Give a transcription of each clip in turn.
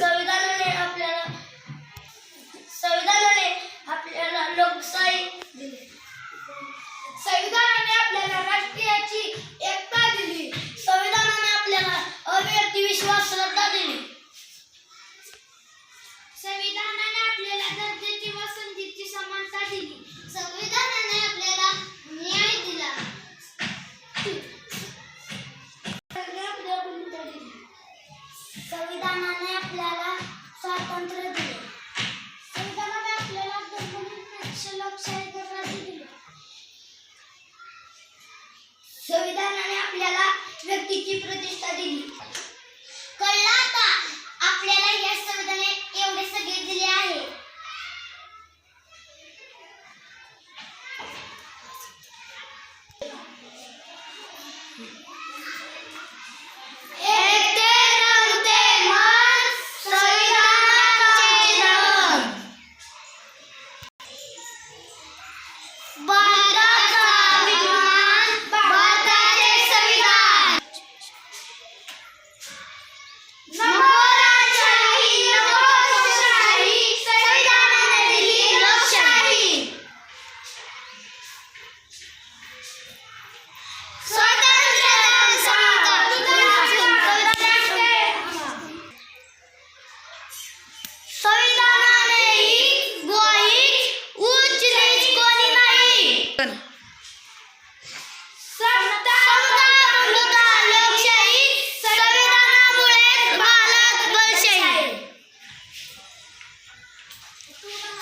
संविधानाने आपल्याला संविधानाने आपल्याला लोकशाही संविधानाने आपल्याला व्यक्तीची प्रतिष्ठा दिली. कळला आता आपल्याला या संविधान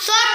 Sonra